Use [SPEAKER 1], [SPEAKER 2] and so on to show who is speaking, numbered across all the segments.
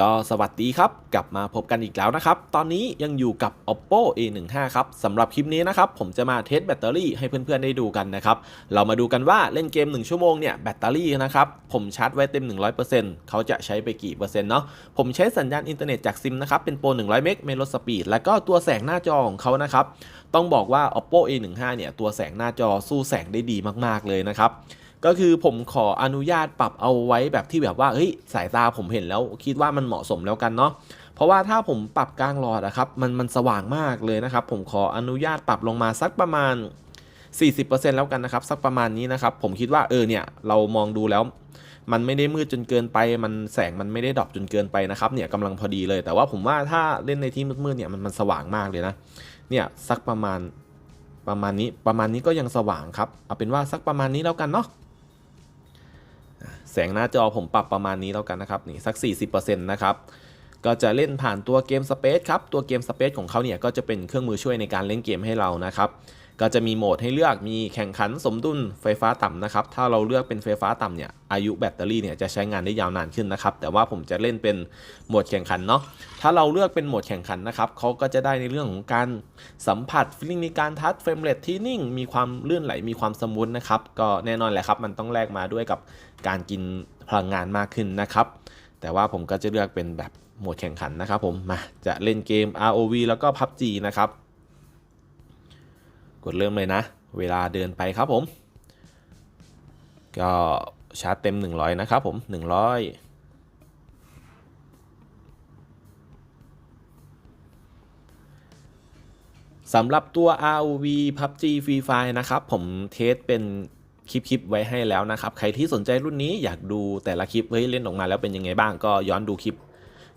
[SPEAKER 1] ก็สวัสดีครับ กลับมาพบกันอีกแล้วนะครับ ตอนนี้ยังอยู่กับ oppo a15 ครับสำหรับคลิปนี้นะครับผมจะมาเทสแบตเตอรี่ให้เพื่อนๆได้ดูกันนะครับ เรามาดูกันว่าเล่นเกม 1 ชั่วโมงเนี่ยแบตเตอรี่นะครับ ผมชาร์จไว้เต็ม 100%เขาจะใช้ไปกี่เปอร์เซ็นต์เนาะผมใช้สัญญาณอินเทอร์เน็ตจากซิมนะครับ เป็นโปร 100 เมกไม่ลดสปีดแล้วก็ตัวแสงหน้าจอของเขานะครับต้องบอกว่า oppo a15 เนี่ยตัวแสงหน้าจอสู้แสงได้ดีมากๆเลยนะครับ ก็คือผมขออนุญาตปรับเอาไว้แบบที่แบบว่าเฮ้ยสายตาผมเห็นแล้วคิดว่ามันเหมาะสมแล้วกันเนาะเพราะว่าถ้าผมปรับกลางหลอดอะครับมันมันสว่างมากเลยนะครับ ผมขออนุญาตปรับลงมาสักประมาณ 40%แล้วกันนะครับ สักประมาณนี้นะครับ ผมคิดว่าเออเนี่ยเรามองดูแล้ว มันไม่ได้มืดจนเกินไป มันแสงมันไม่ได้ดรอปจนเกินไปนะครับเนี่ยกำลังพอดีเลย แต่ว่าผมว่าถ้าเล่นในที่มืดๆเนี่ยมันมันสว่างมากเลยนะเนี่ยสักประมาณประมาณนี้ประมาณนี้ก็ยังสว่างครับ เอาเป็นว่าสักประมาณนี้แล้วกันเนาะ แสงหน้าจอผมปรับประมาณนี้แล้วกันนะครับนี่สัก 40%นะครับก็จะเล่นผ่านตัวเกม Space ครับ ตัวเกม Space ของเขาเนี่ยก็จะเป็นเครื่องมือช่วยในการเล่นเกมให้เรานะครับ ก็จะมีโหมดให้เลือกมีแข่งขันสมดุลไฟฟ้าต่ำนะครับ ถ้าเราเลือกเป็นไฟฟ้าต่ำเนี่ยอายุแบตเตอรี่เนี่ยจะใช้งานได้ยาวนานขึ้นนะครับ แต่ว่าผมจะเล่นเป็นโหมดแข่งขันเนาะ ถ้าเราเลือกเป็นโหมดแข่งขันนะครับเขาก็จะได้ในเรื่องของการสัมผัสฟีลลิ่งในการทัชเฟรมเรทที่นิ่ง มีความลื่นไหล มีความสมูทนะครับ ก็แน่นอนแหละครับ มันต้องแลกมาด้วยกับการกินพลังงานมากขึ้นนะครับ แต่ว่าผมก็จะเลือกเป็นแบบโหมดแข่งขันนะครับผม มาจะเล่นเกม ROV แล้วก็ PUBG นะครับ ดเริ่มเลยนะ เวลาเดินไปครับผม ก็ชาร์จเต็ม 100 นะครับผม 100สำหรับตัว ROV PUBG Free Fire นะครับ ผมเทสเป็นคลิปๆไว้ให้แล้วนะครับ ใครที่สนใจรุ่นนี้อยากดูแต่ละคลิปเฮ้ยเล่นออกมาแล้วเป็นยังไงบ้างก็ย้อนดูคลิป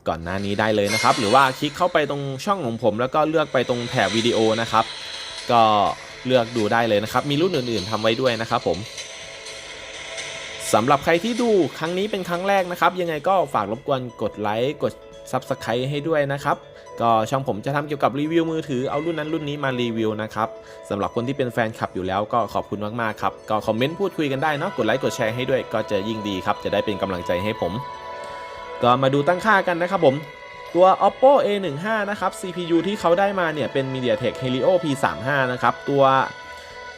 [SPEAKER 1] ก่อนหน้านี้ได้เลยนะครับ หรือว่าคลิกเข้าไปตรงช่องของผม แล้วก็เลือกไปตรงแถบวิดีโอนะครับ ก็เลือกดูได้เลยนะครับ มีรุ่นอื่น ๆทำไว้ด้วยนะครับผมสำหรับใครที่ดูครั้งนี้เป็นครั้งแรกนะครับ ยังไงก็ฝากรบกวนกดไลค์กด Subscribe ให้ด้วยนะครับ ก็ช่องผมจะทำเกี่ยวกับรีวิวมือถือเอารุ่นนั้นรุ่นนี้มารีวิวนะครับสำหรับคนที่เป็นแฟนคลับอยู่แล้วก็ขอบคุณมากๆครับก็คอมเมนต์พูดคุยกันได้เนาะกดไลค์กดแชร์ให้ด้วยก็จะยิ่งดีครับจะได้เป็นกำลังใจให้ผม ก็มาดูตั้งค่ากันนะครับผม ตัว oppo a15 นะครับ CPU ที่เขาได้มาเนี่ยเป็น mediatek helio p35 นะครับ ตัว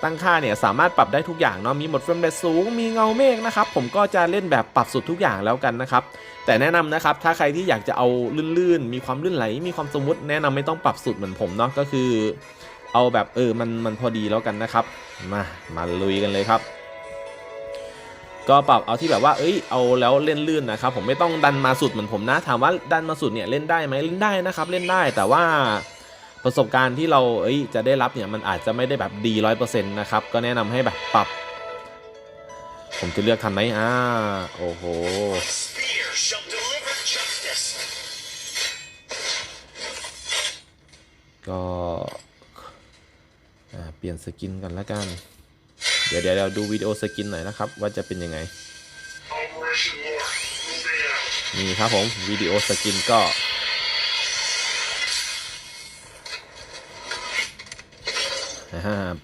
[SPEAKER 1] ตั้งค่าเนี่ยสามารถปรับได้ทุกอย่างเนาะมีโหมดเฟรมเรทสูง มีเงาเมฆนะครับ ผมก็จะเล่นแบบปรับสุดทุกอย่างแล้วกันนะครับ แต่แนะนำนะครับ ถ้าใครที่อยากจะเอาลื่นๆ มีความลื่นไหล มีความสมมุติแนะนำไม่ต้องปรับสุดเหมือนผมเนาะก็คือ เอาแบบเออมันมันพอดีแล้วกันนะครับ มามาลุยกันเลยครับ ก็ปรับเอาที่แบบว่า เอ้ย เอาแล้วเล่นลื่นนะครับ ผมไม่ต้องดันมาสุดเหมือนผมนะ ถามว่าดันมาสุดเนี่ยเล่นได้ไหมเล่นได้นะครับ เล่นได้ แต่ว่าประสบการณ์ที่เรา เอ้ย จะได้รับเนี่ยมันอาจจะไม่ได้แบบดีร้อยเปอร์เซ็นต์นะครับ ก็แนะนำให้แบบปรับ ผมจะเลือกทันไหมอ่า โอ้โห ก็อ่าเปลี่ยนสกินกันแล้วกัน ดี๋ยวเดี๋ยวเราดูวิดีโอสกินหน่อยนะครับ ว่าจะเป็นยังไง นี่ครับผมวิดีโอสกินก็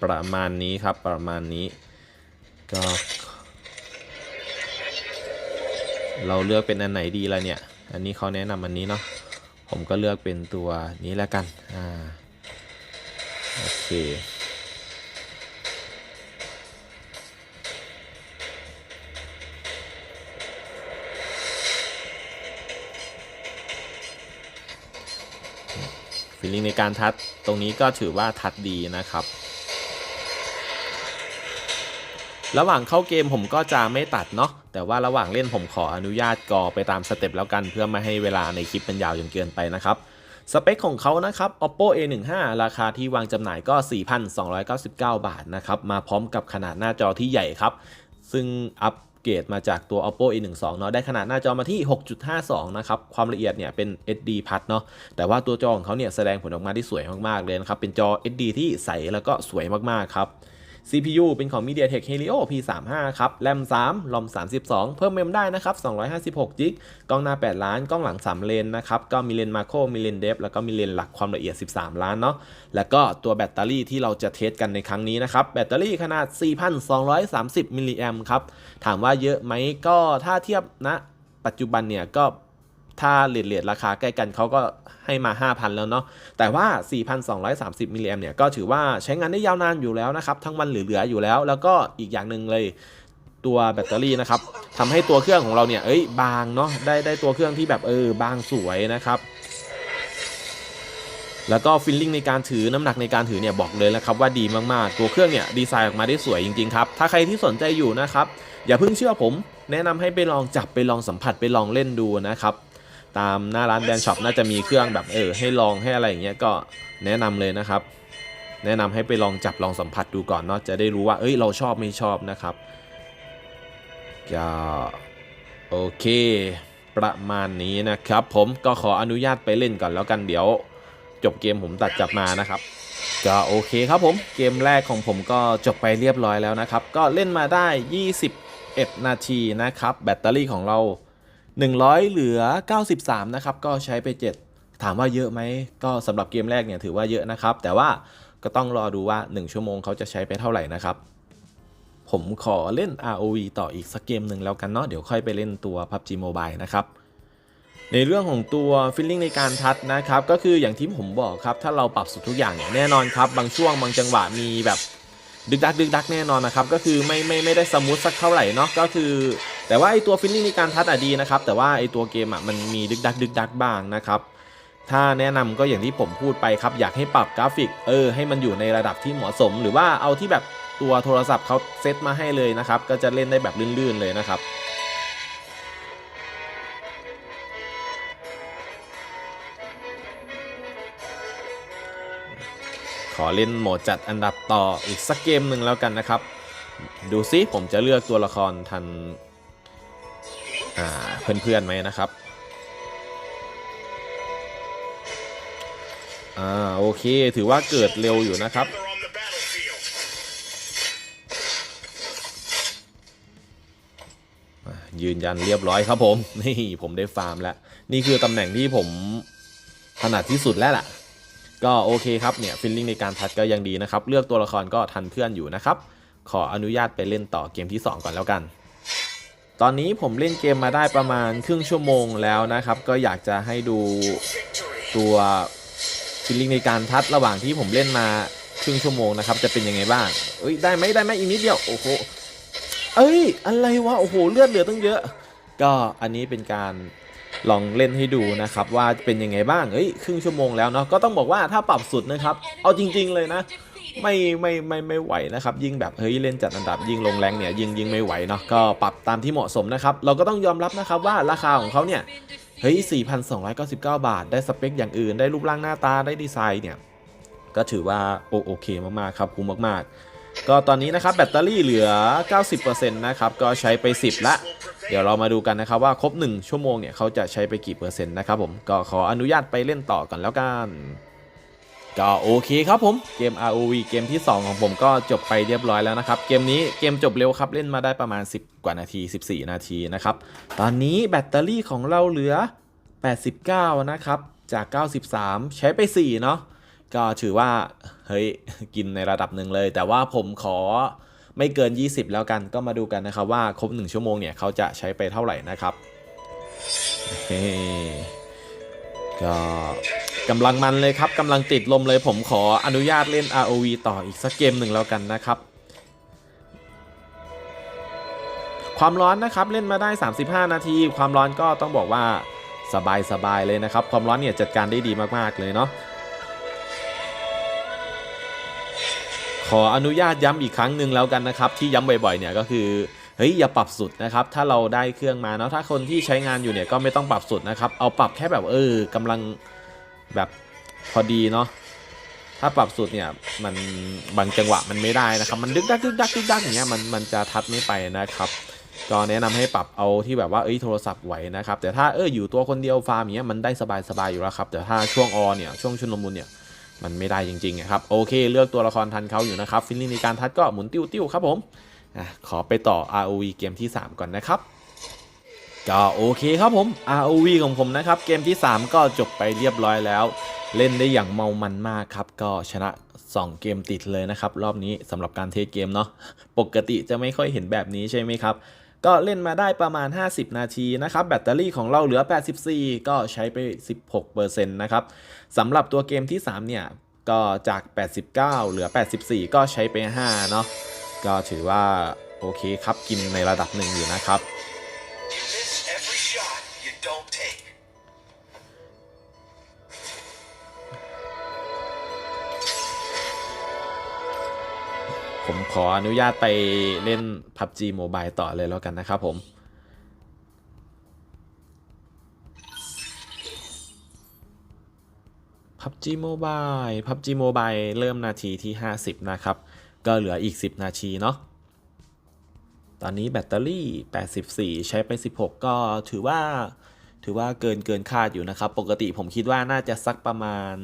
[SPEAKER 1] ประมาณนี้ครับประมาณนี้ ก็ เราเลือกเป็นอันไหนดีละเนี่ย อันนี้เขาแนะนำอันนี้เนาะผมก็เลือกเป็นตัวนี้แล้วกัน อ่า โอเค ฟีลลิ่งในการทัดตรงนี้ก็ถือว่าทัดดีนะครับ ระหว่างเข้าเกมผมก็จะไม่ตัดเนาะแต่ว่าระหว่างเล่นผมขออนุญาตกอไปตามสเต็ปแล้วกันเพื่อไม่ให้เวลาในคลิปมันยาวจนเกินไปนะครับสเปคของเขานะครับ oppo a15 ราคาที่วางจำหน่ายก็ 4,299 บาทนะครับ มาพร้อมกับขนาดหน้าจอที่ใหญ่ครับ ซึ่งอัป เกรดมาจากตัว oppo a12 เนาะได้ขนาดหน้าจอมาที่ 6.52 นะครับ ความละเอียดเนี่ยเป็น SD พัดเนาะแต่ว่าตัวจอของเขาเนี่ยแสดงผลออกมาที่สวยมากๆเลยนะครับ เป็นจอ SD ที่ใสแล้วก็สวยมากๆครับ CPU เป็นของ MediaTek Helio P35 ครับ RAM 3 ROM 32 เพิ่มเมมได้นะครับ256 g b กล้องหน้า 8 ล้าน กล้องหลัง 3 เลนนะครับก็มีเลนมาโครมีเลนเดฟแล้วก็มีเลนหลักความละเอียด 13 ล้านเนาะแล้วก็ตัวแบตเตอรี่ที่เราจะเทสกันในครั้งนี้นะครับแบตเตอรี่ขนาด 4,230มิลลิแอมครับถามว่าเยอะไหมก็ถ้าเทียบนะปัจจุบันเนี่ยก็ ถ้าเลทเลทราคาใกล้กันเขาก็ให้มา 5,000 แล้วเนาะ แต่ว่า 4,230 มิลลิแอมเนี่ย ก็ถือว่าใช้งานได้ยาวนานอยู่แล้วนะครับ ทั้งวันเหลือๆอยู่แล้ว แล้วก็อีกอย่างหนึ่งเลยตัวแบตเตอรี่นะครับทำให้ตัวเครื่องของเราเนี่ย เอ้ย บางเนาะ ได้ได้ตัวเครื่องที่แบบเออ บางสวยนะครับแล้วก็ฟิลลิ่งในการถือน้ำหนักในการถือเนี่ยบอกเลยนะครับว่าดีมากๆ ตัวเครื่องเนี่ยดีไซน์ออกมาได้สวยจริงๆครับ ถ้าใครที่สนใจอยู่นะครับ อย่าเพิ่งเชื่อผม แนะนำให้ไปลองจับไปลองสัมผัสไปลองเล่นดูนะครับ ตามหน้าร้านแบรนด์ช็อปน่าจะมีเครื่องแบบเออให้ลองให้อะไรอย่างเงี้ยก็แนะนำเลยนะครับ แนะนำให้ไปลองจับลองสัมผัสดูก่อนเนาะจะได้รู้ว่าเอ้ยเราชอบไม่ชอบนะครับก็โอเค ประมาณนี้นะครับ ผมก็ขออนุญาตไปเล่นก่อนแล้วกันเดี๋ยว จบเกมผมตัดกลับมานะครับก็โอเคครับผมเกมแรกของผมก็จบไปเรียบร้อยแล้วนะครับ ก็เล่นมาได้ 21 นาทีนะครับ แบตเตอรี่ของเรา 100 เหลือ 93 นะครับ ก็ใช้ไป 7 ถามว่าเยอะไหม ก็สำหรับเกมแรกเนี่ยถือว่าเยอะนะครับ แต่ว่าก็ต้องรอดูว่า 1 ชั่วโมงเขาจะใช้ไปเท่าไหร่นะครับ ผมขอเล่น ROV ต่ออีกสักเกมหนึ่งแล้วกันเนาะ เดี๋ยวค่อยไปเล่นตัว PUBG Mobile นะครับ ในเรื่องของตัวฟิลลิ่งในการทัดนะครับ ก็คืออย่างที่ผมบอกครับ ถ้าเราปรับสุดทุกอย่างเนี่ยแน่นอนครับ บางช่วงบางจังหวะมีแบบดึกดักดึกดักแน่นอนนะครับ ก็คือไม่ไม่ไม่ได้สมูทสักเท่าไหร่เนาะ ก็คือ แต่ว่าไอตัวฟิลลิ่งในการทัดอะดีนะครับ แต่ว่าไอตัวเกมอะมันมีดึกดักดึกดักบ้างนะครับถ้าแนะนำก็อย่างที่ผมพูดไปครับ อยากให้ปรับกราฟิกเออให้มันอยู่ในระดับที่เหมาะสม หรือว่าเอาที่แบบตัวโทรศัพท์เขาเซตมาให้เลยนะครับ ก็จะเล่นได้แบบลื่นๆเลยนะครับขอเล่นโหมดจัดอันดับต่ออีกสักเกมหนึ่งแล้วกันนะครับ ดูซิผมจะเลือกตัวละครทัน เพื่อนๆไหมนะครับอ่าโอเคถือว่าเกิดเร็วอยู่นะครับยืนยันเรียบร้อยครับผม นี่ผมได้ฟาร์มแล้ว นี่คือตำแหน่งที่ผมถนัดที่สุดแล้วล่ะ ก็โอเคครับเนี่ยฟิลลิ่งในการทัดก็ยังดีนะครับ เลือกตัวละครก็ทันเพื่อนอยู่นะครับ ขออนุญาตไปเล่นต่อเกมที่ 2 ก่อนแล้วกัน ตอนนี้ผมเล่นเกมมาได้ประมาณครึ่งชั่วโมงแล้วนะครับ ก็อยากจะให้ดูตัวฟิลลิ่งในการทัดระหว่างที่ผมเล่นมาครึ่งชั่วโมงนะครับ จะเป็นยังไงบ้างเอ้ยได้ไหมได้ไหมอีกนิดเดียวโอ้โหเอ้ยอะไรวะโอ้โหเลือดเหลือตั้งเยอะ ก็อันนี้เป็นการลองเล่นให้ดูนะครับว่าเป็นยังไงบ้างเอ้ยครึ่งชั่วโมงแล้วเนาะก็ต้องบอกว่าถ้าปรับสุดนะครับ เอาจริง ๆเลยนะ ไม่ไม่ไม่ไม่ไหวนะครับ ยิ่งแบบเฮ้ยเล่นจัดอันดับยิ่งลงแรงเนี่ยยิ่งยิ่งไม่ไหวเนาะก็ปรับตามที่เหมาะสมนะครับ เราก็ต้องยอมรับนะครับว่าราคาของเขาเนี่ยเฮ้ย 4,299 บาท ได้สเปคอย่างอื่น ได้รูปร่างหน้าตาได้ดีไซน์เนี่ย ก็ถือว่าโอโอเคมากๆครับคุ้มมากๆ ก็ตอนนี้นะครับแบตเตอรี่เหลือ 90%นะครับ ก็ใช้ไป 10 ละ เดี๋ยวเรามาดูกันนะครับว่าครบ 1 ชั่วโมงเนี่ยเขาจะใช้ไปกี่เปอร์เซ็นต์นะครับผม ก็ขออนุญาตไปเล่นต่อกันแล้วกัน ก็โอเคครับผมเกม ROV เกมที่ 2 ของผมก็จบไปเรียบร้อยแล้วนะครับ เกมนี้เกมจบเร็วครับ เล่นมาได้ประมาณ 10 กว่านาที 14 นาทีนะครับ ตอนนี้แบตเตอรี่ของเราเหลือ 89 นะครับ จาก 93 ใช้ไป 4 เนาะก็ถือว่า เฮ้ย กินในระดับหนึ่งเลย แต่ว่าผมขอไม่เกิน 20 แล้วกันก็มาดูกันนะครับว่าครบ 1 ชั่วโมงเนี่ยเขาจะใช้ไปเท่าไหร่นะครับเฮ้ก็ กำลังมันเลยครับกำลังติดลมเลยผมขออนุญาตเล่น ROV ต่ออีกสักเกมหนึ่งแล้วกันนะครับ ความร้อนนะครับเล่นมาได้ 35 นาที ความร้อนก็ต้องบอกว่าสบายสบายเลยนะครับ ความร้อนเนี่ยจัดการได้ดีมากๆเลยเนาะขออนุญาตย้ำอีกครั้งหนึ่งแล้วกันนะครับ ที่ย้ำบ่อยๆเนี่ยก็คือเฮ้ยอย่าปรับสุดนะครับ ถ้าเราได้เครื่องมาเนาะถ้าคนที่ใช้งานอยู่เนี่ยก็ไม่ต้องปรับสุดนะครับ เอาปรับแค่แบบเออกำลัง แบบพอดีเนาะถ้าปรับสุดเนี่ยมันบางจังหวะมันไม่ได้นะครับ มันดึกดักดึกดักดึกดักอย่างเงี้ยมันมันจะทัดไม่ไปนะครับก็แนะนำให้ปรับเอาที่แบบว่าเอ้ยโทรศัพท์ไหวนะครับ แต่ถ้าเอออยู่ตัวคนเดียวฟาร์มอย่างเงี้ยมันได้สบายสบายอยู่แล้วครับ แต่ถ้าช่วงออเนี่ยช่วงชุนลมุนเนี่ยมันไม่ได้จริงๆอะครับโอเค เลือกตัวละครทันเขาอยู่นะครับฟิลลิ่งในการทัดก็หมุนติ้วติ้วครับผมอะขอไปต่อ ROV เกมที่ 3 ก่อนนะครับ ก็โอเคครับผม ROV ของผมนะครับ เกมที่ 3 ก็จบไปเรียบร้อยแล้ว เล่นได้อย่างเมามันมากครับ ก็ชนะ 2 เกมติดเลยนะครับ รอบนี้สำหรับการเทสเกมเนาะปกติจะไม่ค่อยเห็นแบบนี้ใช่ไหมครับ ก็เล่นมาได้ประมาณ 50 นาทีนะครับ แบตเตอรี่ของเราเหลือ 84 ก็ใช้ไป 16%นะครับสำหรับตัวเกมที่ 3 เนี่ย ก็จาก 89 เหลือ 84 ก็ใช้ไป 5 เนาะก็ถือว่าโอเคครับกินในระดับหนึ่งอยู่นะครับ ขออนุญาตไปเล่น PUBG Mobile ต่อเลยแล้วกันนะครับผม PUBG Mobile PUBG Mobile เริ่มนาทีที่ 50 นะครับ ก็เหลืออีก 10 นาทีเนาะตอนนี้แบตเตอรี่ 84 ใช้ไป 16 ก็ถือว่าถือว่าเกินเกินคาดอยู่นะครับ ปกติผมคิดว่าน่าจะสักประมาณ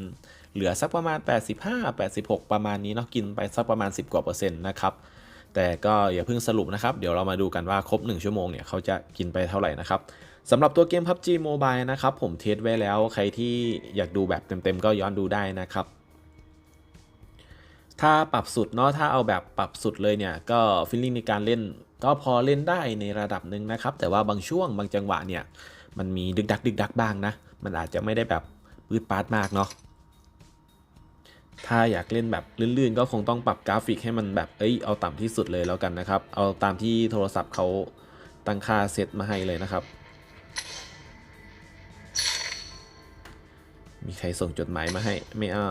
[SPEAKER 1] เหลือสักประมาณ 85 86 ประมาณนี้เนาะกินไปสักประมาณ 10 กว่าเปอร์เซ็นต์นะครับแต่ก็อย่าเพิ่งสรุปนะครับ เดี๋ยวเรามาดูกันว่าครบ 1 ชั่วโมงเนี่ยเขาจะกินไปเท่าไหร่นะครับสำหรับตัวเกม PUBG Mobile นะครับ ผมเทสไว้แล้วใครที่อยากดูแบบเต็มๆ ก็ย้อนดูได้นะครับ ถ้าปรับสุดเนาะถ้าเอาแบบปรับสุดเลยเนี่ย ก็ฟีลลิ่งในการเล่น ก็พอเล่นได้ในระดับหนึ่งนะครับ แต่ว่าบางช่วงบางจังหวะเนี่ย มันมีดึกดักดึกดักบ้างนะ มันอาจจะไม่ได้แบบปืดปาดมากเนาะ ถ้าอยากเล่นแบบลื่นๆ ก็คงต้องปรับกราฟิกให้มันแบบเอ้ยเอาต่ำที่สุดเลยแล้วกันนะครับ เอาตามที่โทรศัพท์เขาตั้งค่าเซตมาให้เลยนะครับ มีใครส่งจดหมายมาให้ไม่เอา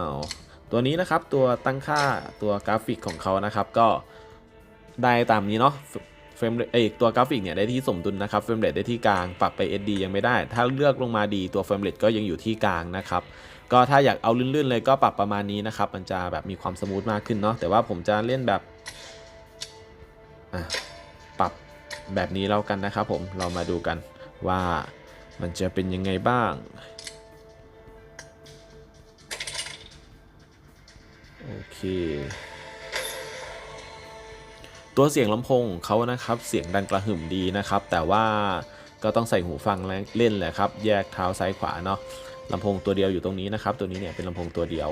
[SPEAKER 1] ตัวนี้นะครับตัวตั้งค่าตัวกราฟิกของเขานะครับก็ได้ตามนี้เนาะเฟรมเอยตัวกราฟิกเนี่ยได้ที่สมดุลนะครับเฟรมเรทได้ที่กลางปรับไป SD ยังไม่ได้ ถ้าเลือกลงมาดีตัวเฟรมเรทก็ยังอยู่ที่กลางนะครับ ก็ถ้าอยากเอาลื่นๆเลยก็ปรับประมาณนี้นะครับ มันจะแบบมีความสมูทมากขึ้นเนาะแต่ว่าผมจะเล่นแบบปรับแบบนี้แล้วกันนะครับ ผมเรามาดูกันว่ามันจะเป็นยังไงบ้างโอเคตัวเสียงลำโพงของเขานะครับเสียงดังกระหึ่มดีนะครับ แต่ว่าก็ต้องใส่หูฟังและเล่นแหละครับ แยกเท้าซ้ายขวาเนาะ ลำโพงตัวเดียวอยู่ตรงนี้นะครับ ตัวนี้เนี่ยเป็นลำโพงตัวเดียว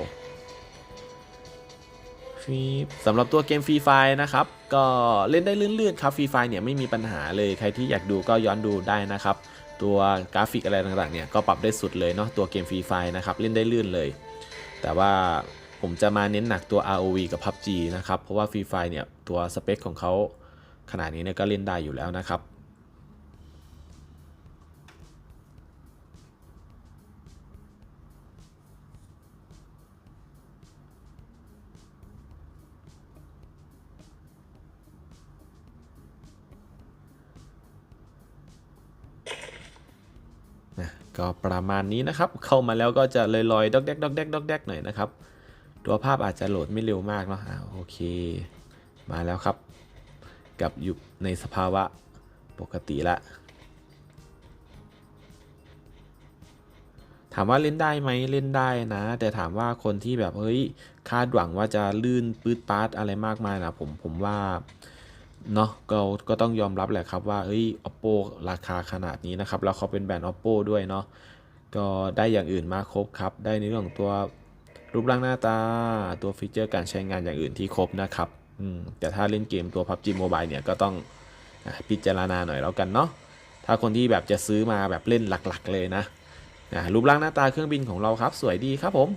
[SPEAKER 1] ฟีบสำหรับตัวเกมฟรีไฟนะครับ ก็เล่นได้ลื่นๆครับฟรีไฟเนี่ยไม่มีปัญหาเลยใครที่อยากดูก็ย้อนดูได้นะครับ ตัวกราฟิกอะไรต่างๆเนี่ยก็ปรับได้สุดเลยเนาะตัวเกมฟรีไฟนะครับเล่นได้ลื่นเลย แต่ว่าผมจะมาเน้นหนักตัว ROV กับ PUBG นะครับ เพราะว่า Free Fire เนี่ยตัวสเปคของเขาขนาดนี้เนี่ยก็เล่นได้อยู่แล้วนะครับ ก็ประมาณนี้นะครับ เข้ามาแล้วก็จะลอยๆดอกแดกดอกแดกดอกแดกหน่อยนะครับ ตัวภาพอาจจะโหลดไม่เร็วมากเนาะอ่าโอเค มาแล้วครับ กับอยู่ในสภาวะปกติละ ถามว่าเล่นได้ไหมเล่นได้นะ แต่ถามว่าคนที่แบบเฮ้ยคาดหวังว่าจะลื่นปื๊ดปาดอะไรมากมายนะผมผมว่า เนาะก็ก็ต้องยอมรับแหละครับว่าเฮ้ย oppo ราคาขนาดนี้นะครับ แล้วเขาเป็นแบรนด์ oppo ด้วยเนาะก็ได้อย่างอื่นมาครบครับ ได้ในเรื่องของตัวรูปร่างหน้าตา ตัวฟีเจอร์การใช้งานอย่างอื่นที่ครบนะครับอืมแต่ถ้าเล่นเกมตัว PUBG Mobile เนี่ยก็ต้องพิจารณาหน่อยแล้วกันเนาะ ถ้าคนที่แบบจะซื้อมาแบบเล่นหลักๆเลยนะอะรูปร่างหน้าตาเครื่องบินของเราครับ สวยดีครับผม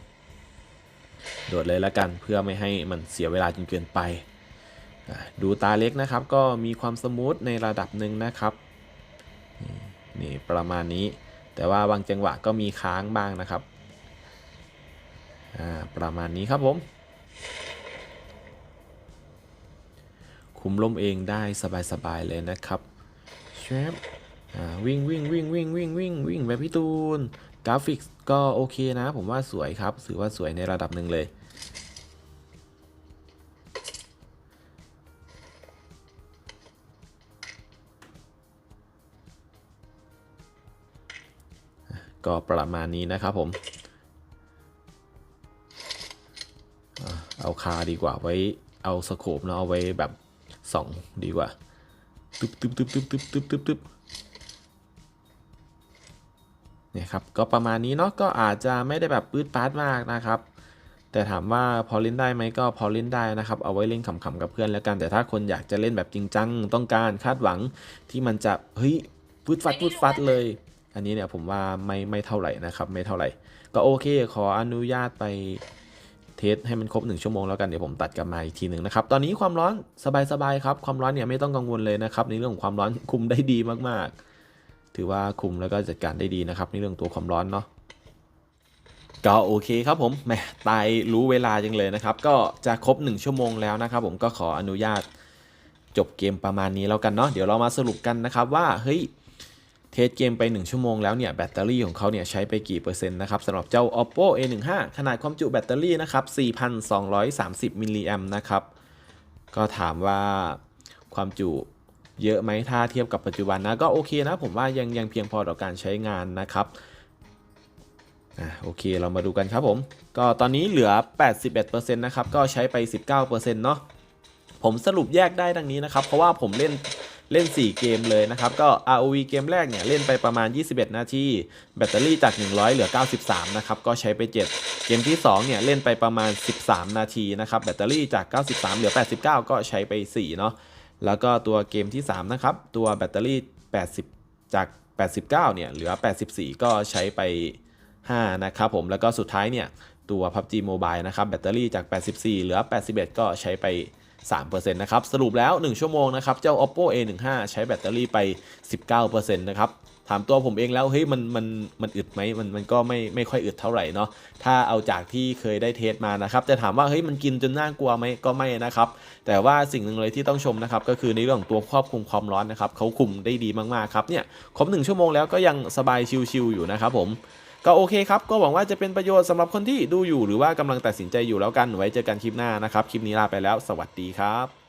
[SPEAKER 1] โดดเลยละกันเพื่อไม่ให้มันเสียเวลาจนเกินไป ดูตาเล็กนะครับ ก็มีความสมูทในระดับหนึ่งนะครับนี่ประมาณนี้ แต่ว่าบางจังหวะก็มีค้างบ้างนะครับอ่าประมาณนี้ครับผม คุมลมเองได้สบายๆเลยนะครับเชฟอ่าวิ่งวิ่งวิ่งวิ่งวิ่งวิ่งวิ่งแบบพี่ตูน กราฟิกก็โอเคนะ ผมว่าสวยครับถือว่าสวยในระดับหนึ่งเลย ก็ประมาณนี้นะครับผม เอาคาดีกว่าไว้เอาสโคปเนาะเอาไว้แบบส่องดีกว่าตึ๊บตึ๊บตึ๊บตึ๊บตึ๊บตึ๊บตึ๊บตึ๊บเนี่ยครับก็ประมาณนี้เนาะก็อาจจะไม่ได้แบบปื๊ดปาดมากนะครับแต่ถามว่าพอเล่นได้ไหมก็พอเล่นได้นะครับ เอาไว้เล่นขำๆกับเพื่อนแล้วกัน แต่ถ้าคนอยากจะเล่นแบบจริงจังต้องการคาดหวังที่มันจะเฮ้ยพูดฟัดพูดฟัดเลย อันนี้เนี่ยผมว่าไม่ไม่เท่าไหร่นะครับไม่เท่าไหร่ ก็โอเคขออนุญาตไปเทสให้มันครบ 1 ชั่วโมงแล้วกันเดี๋ยวผมตัดกลับมาอีกทีหนึ่งนะครับ ตอนนี้ความร้อนสบายๆครับ ความร้อนเนี่ยไม่ต้องกังวลเลยนะครับ ในเรื่องของความร้อนคุมได้ดีมากๆ ถือว่าคุมแล้วก็จัดการได้ดีนะครับ ในเรื่องตัวความร้อนเนาะก็โอเคครับผมแหมตายรู้เวลาจังเลยนะครับ ก็จะครบ 1 ชั่วโมงแล้วนะครับ ผมก็ขออนุญาตจบเกมประมาณนี้แล้วกันเนาะเดี๋ยวเรามาสรุปกันนะครับว่าเฮ้ย เทสเกมไป 1 ชั่วโมงแล้วเนี่ยแบตเตอรี่ของเขาเนี่ยใช้ไปกี่เปอร์เซ็นต์นะครับสำหรับเจ้า oppo a15 ขนาดความจุแบตเตอรี่นะครับ 4,230 มิลลิแอมนะครับ ก็ถามว่าความจุเยอะไหมถ้าเทียบกับปัจจุบันนะ ก็โอเคนะ ผมว่ายังยังเพียงพอต่อการใช้งานนะครับอะโอเคเรามาดูกันครับผม ก็ตอนนี้เหลือ 81%นะครับ ก็ใช้ไป 19%เนาะผมสรุปแยกได้ดังนี้นะครับ เพราะว่าผมเล่น เล่น 4 เกมเลยนะครับ ก็ ROV เกมแรกเนี่ย เล่นไปประมาณ 21 นาที แบตเตอรี่จาก 100 เหลือ 93 นะครับ ก็ใช้ไป 7 เกมที่ 2 เนี่ย เล่นไปประมาณ 13 นาทีนะครับ แบตเตอรี่จาก 93 เหลือ 89 ก็ใช้ไป 4 เนาะ แล้วก็ตัวเกมที่ 3 นะครับ ตัวแบตเตอรี่ 80 จาก 89 เนี่ย เหลือ 84 ก็ใช้ไป 5 นะครับผม แล้วก็สุดท้ายเนี่ย ตัว PUBG Mobile นะครับ แบตเตอรี่จาก 84 เหลือ 81 ก็ใช้ไป 3%นะครับ สรุปแล้ว 1 ชั่วโมงนะครับ เจ้า Oppo A15 ใช้แบตเตอรี่ไป 19%นะครับ ถามตัวผมเองแล้ว เฮ้ย มัน มัน มันอึดไหมมัน มันก็ไม่ ไม่ค่อยอึดเท่าไหร่เนาะ ถ้าเอาจากที่เคยได้เทสมานะครับแต่ถามว่า เฮ้ย มันกินจนน่ากลัวไหมก็ไม่นะครับ แต่ว่าสิ่งหนึ่งเลยที่ต้องชมนะครับ ก็คือในเรื่องของตัวควบคุมความร้อนนะครับเขาคุมได้ดีมากๆครับ เนี่ย ครบ1ชั่วโมงแล้วก็ยังสบายชิลๆอยู่นะครับผม ก็โอเคครับ ก็หวังว่าจะเป็นประโยชน์สำหรับคนที่ดูอยู่หรือว่ากำลังตัดสินใจอยู่แล้วกันไว้เจอกันคลิปหน้านะครับ คลิปนี้ลาไปแล้ว สวัสดีครับ